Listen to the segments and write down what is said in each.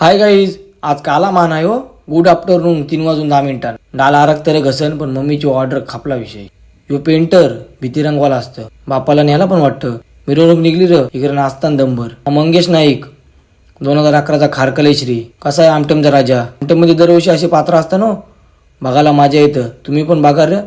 Hi guys आज काला मान आहे हो गुड आफ्टरनून तीन वाजून दहा मिनिटां डाला आरक तरी घसन पण मम्मीची ऑर्डर खापला विषय यो पेंटर भीती रंगवाला असतं बापाला न्यायला पण वाटतं मिरवणूक निघली र इकडे नाचताना दंबर मंगेश नाईक दोन हजार अकराचा खारकले श्री कसा आहे आमटमचा राजा आमटममध्ये दरवर्षी असे पात्र असतं ना बघायला मजा येतं तुम्ही पण बघा रे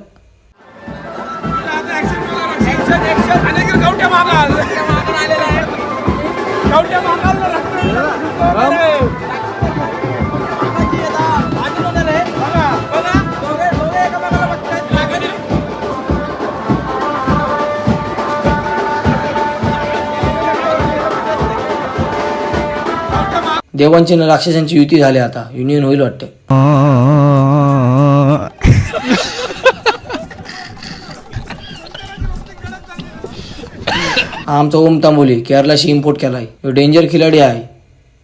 देवांची आणि राक्षसांची युती झाली आता युनियन होईल वाटतं आमचा ओम तांबोली केरलाशी इम्पोर्ट केलाय ह्यो डेंजर खिलाडी आहे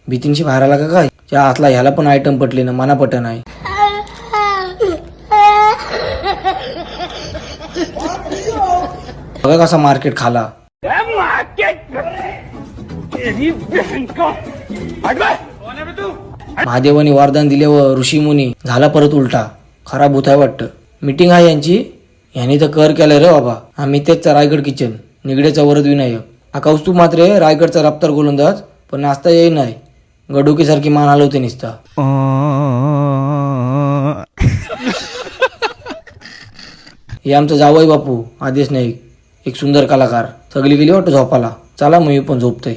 भीतींशी बाहेर आला का काय त्या आतला ह्याला पण आयटम पटले ना मना पट नाही बघा कसा मार्केट खाला महादेवाने वरदान दिल्यावर ऋषीमुनी झाला परत उलटा. खराब होत आहे वाटतं. मीटिंग आहे यांची. यांनी तर कर केलाय रे बाबा. आम्ही तेच रायगड किचन निगड्याचा वरद विनायक. हा कौस्तुभ मात्र रायगडचा रफ्तार गोलंदाज. पण नाचता येई नाही. गडुकीसारखी मान हलवते निसता. हे आमचं जावई बापू. आदेश नाईक. एक सुंदर कलाकार. सगळी गेली वाटतं झोपाला चला मग मी पण झोपतोय.